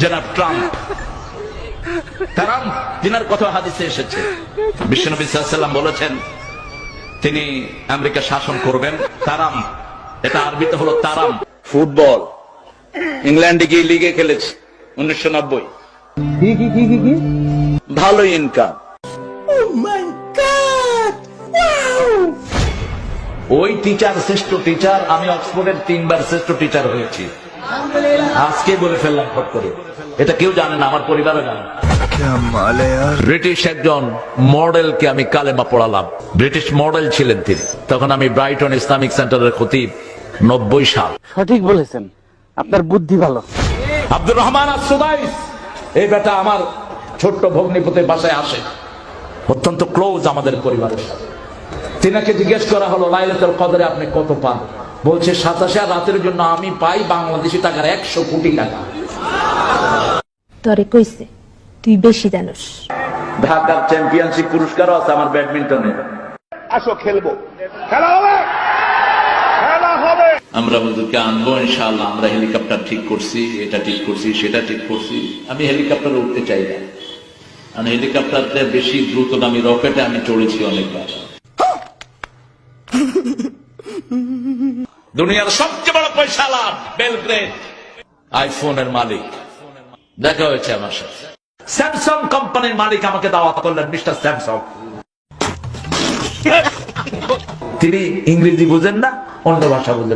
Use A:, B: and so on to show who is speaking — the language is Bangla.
A: জনাব ট্রাম্প। ট্রাম্প তিনার কথা হাদিসে এসেছে। বিশ্বনবী সাল্লাম বলেছেন তিনি আমেরিকা শাসন করবেন তারাম। এটা আরবিতে হলো তারাম। ফুটবল। ইংল্যান্ডে গিয়ে লিগে খেলেছে উনিশশো নব্বই। ভালো ইনকাম। ওই টিচার শ্রেষ্ঠ টিচার আমি অক্সফোর্ডের তিনবার শ্রেষ্ঠ টিচার হয়েছি। আজকে বলে ফেললাম ফট করে। এটা কেউ জানে না আমার পরিবারও জানে ব্রিটিশ একজন মডেলকে আমি কালেমা পড়ালাম। ব্রিটিশ মডেল ছিলেন তিনি। তখন আমি ব্রাইটন ইসলামিক সেন্টারের খতিব নব্বই সাল।
B: সঠিক বলেছেন। আপনার বুদ্ধি ভালো।
A: আব্দুর রহমান আসুদাইস এই বেটা আমার ছোট্ট ভগ্নিপতির বাসায় আসে। অত্যন্ত ক্লোজ আমাদের পরিবারের সাথে। তিনাকে জিজ্ঞেস করা হলো লাইলাতুল কদরে আপনি কত পান? বলছে সাতাশে রাতের জন্য আমি পাই বাংলাদেশি টাকার একশো কোটি টাকা।
C: তরে কইছে তুই বেশি জানোস।
A: ঢাকার চ্যাম্পিয়নশিপ পুরস্কারও আছে আমার ব্যাডমিন্টনে
D: আসো খেলব। খেলা হবে!
A: আমরা হুজুরকে আনব ইনশাআল্লাহ। আমরা হেলিকপ্টার ঠিক করছি এটা ঠিক করছি সেটা ঠিক করছি। আমি হেলিকপ্টারে উঠতে চাই না। কারণ হেলিকপ্টারতে বেশি দ্রুতগামী রকেটে আমি চড়েছি অনেকবার। দুনিয়ার সবচেয়ে বড় পয়সা লাভ বেলগ্রেড আইফোনের মালিক। দেখা হয়েছে আমার সাথে। স্যামসং কোম্পানির মালিক আমাকে দাওয়াত করলেন মিস্টার স্যামসং তিনি ইংরেজি বুঝেন না অন্য ভাষা বুঝেন।